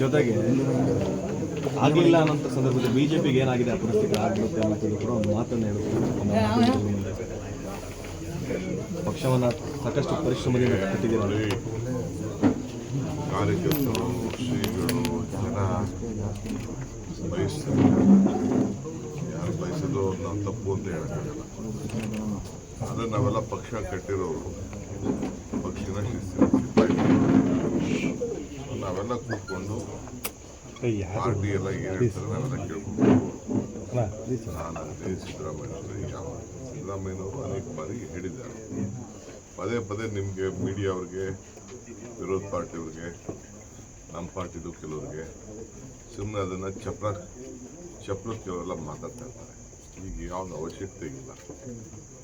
ಜೊತೆಗೆ ಆಗಲಿಲ್ಲ ಅನ್ನೋಂಥ ಸಂದರ್ಭದಲ್ಲಿ ಬಿಜೆಪಿಗೆ ಏನಾಗಿದೆ ಆ ಪರಿಸ್ಥಿತಿ ಆಗಿರುತ್ತೆ ಅನ್ನೋದು ಕೂಡ ಒಂದು ಮಾತನ್ನು ಹೇಳುತ್ತೆ ಪಕ್ಷವನ್ನು ಸಾಕಷ್ಟು ಪರಿಶ್ರಮದಿಂದ ಕಟ್ಟಿದ್ದೀರ? ಕಾರ್ಯಕರ್ತರು ಶ್ರೀಗಳು ಜನ ಯಾರು ಬಯಸೋದು ನಾವು ತಪ್ಪು ಅಂತ ಹೇಳೋಕ್ಕಾಗಲ್ಲ. ಆದರೆ ನಾವೆಲ್ಲ ಪಕ್ಷ ಕಟ್ಟಿರೋರು. ಪಕ್ಷನ ಶಿಸ್ತಿನ. ನಾವೆಲ್ಲ ಕೂತ್ಕೊಂಡು ಪಾರ್ಟಿ ಎಲ್ಲ ಏನ್ ಹೇಳ್ತಾರೆ ನಾವೆಲ್ಲ ಕೇಳ್ಕೊಂಡು ಯಾವ ಸಿದ್ದರಾಮಯ್ಯನವರು ಅನೇಕ ಬಾರಿ ಹೇಳಿದ್ದಾರೆ. ಪದೇ ಪದೇ ನಿಮಗೆ ಮೀಡಿಯಾ ಅವ್ರಿಗೆ ವಿರೋಧ ಪಾರ್ಟಿಯವ್ರಿಗೆ ನಮ್ಮ ಪಾರ್ಟಿದು ಕೆಲವ್ರಿಗೆ ಸುಮ್ಮನೆ ಅದನ್ನು ಚಪ್ರ ಚಪ್ರ ಕೆಲವರೆಲ್ಲ ಮಾತಾಡ್ತಾ ಇರ್ತಾರೆ. ಈಗ ಯಾವ್ದು ಅವಶ್ಯಕತೆ ಇಲ್ಲ.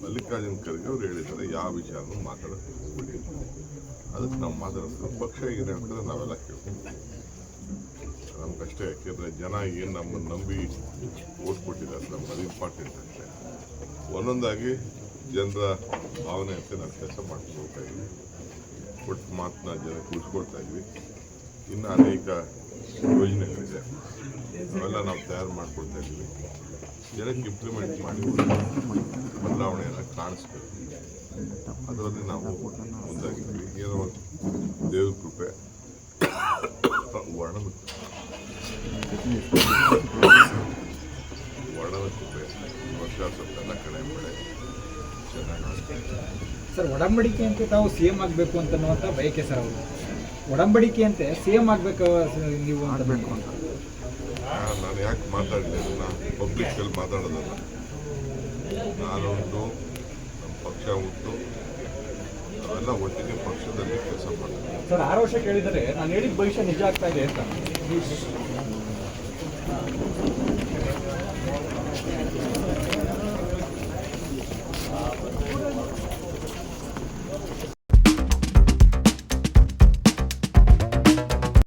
ಮಲ್ಲಿಕಾರ್ಜುನ ಖರ್ಗೆ ಅವ್ರು ಹೇಳಿದ್ದಾರೆ, ಯಾವ ವಿಚಾರನೂ ಹೋಗ್ಬಿಡಿ. ಅದಕ್ಕೆ ನಾವು ಮಾತಾಡೋದು ಪಕ್ಷ ಏನು ಹೇಳ್ತಾರೆ ನಾವೆಲ್ಲ ಕೇಳ್ತೀವಿ. ನಮ್ಗಷ್ಟೇ ಯಾಕೆಂದರೆ ಜನ ಏನು ನಮ್ಮನ್ನು ನಂಬಿ ಓಟ್ ಕೊಟ್ಟಿದ್ದಾರೆ ನಮ್ಗೆ ಅದು ಇಂಪಾರ್ಟೆಂಟ್ ಅಷ್ಟೇ. ಒಂದೊಂದಾಗಿ ಜನರ ಭಾವನೆ ಅಂತ ನಾವು ಕೆಲಸ ಹೋಗ್ತಾ ಇದ್ವಿ ಒಟ್ಟು ಮಾತನ್ನ ಜನಕ್ಕೆ ಉಳಿಸ್ಕೊಳ್ತಾ ಇದ್ವಿ ಇನ್ನು ಅನೇಕ ಯೋಜನೆಗಳಿದೆ. ಅವೆಲ್ಲ ನಾವು ತಯಾರು ಮಾಡ್ಕೊಳ್ತಾ ಇದ್ವಿ ಜನಕ್ಕೆ ಇಂಪ್ಲಿಮೆಂಟ್ ಮಾಡಿ ಬದಲಾವಣೆಯನ್ನು ಕಾಣಿಸ್ಬೇಕು. ಅದರಲ್ಲಿ ನಾವು ಮುಂದಾಗಿದ್ವಿ ಏನೋ ದೇವ್ರ ಕೃಪೆ ವರ್ಣನ ವರ್ಣನ ಕೃಪೆ ವರ್ಷ ಸ್ವಲ್ಪ ಎಲ್ಲ ಕಡೆ ಮಳೆ ಸರ್ ಒಡಂಬಡಿಕೆ ಅಂತ ತಾವು ಸಿ ಎಂ ಆಗಬೇಕು ಅಂತ ಬಯಕೆ ಸರ್ ಅವರು. ಒಡಂಬಡಿಕೆ ಅಂತೆ ಸಿ ಎಂ ಆಗಬೇಕು ನೀವು ಮಾಡಬೇಕು ಅಂತ. ನಾನು ಯಾಕೆ ಮಾತಾಡಲಿ ಅದನ್ನು ಮಾತಾಡೋದಲ್ಲ. ನಾನುಂಟು ನಮ್ಮ ಪಕ್ಷ ಉಂಟು ಅವೆಲ್ಲ ಒಟ್ಟಿಗೆ ಪಕ್ಷದಲ್ಲಿ ಕೆಲಸ ಮಾಡ್ತೀನಿ ಸರ್ ವರ್ಷ ಕೇಳಿದರೆ ನಾನು ಹೇಳಿದ ಭವಿಷ್ಯ ನಿಜ ಆಗ್ತಾ ಇದೆ ಅಂತ.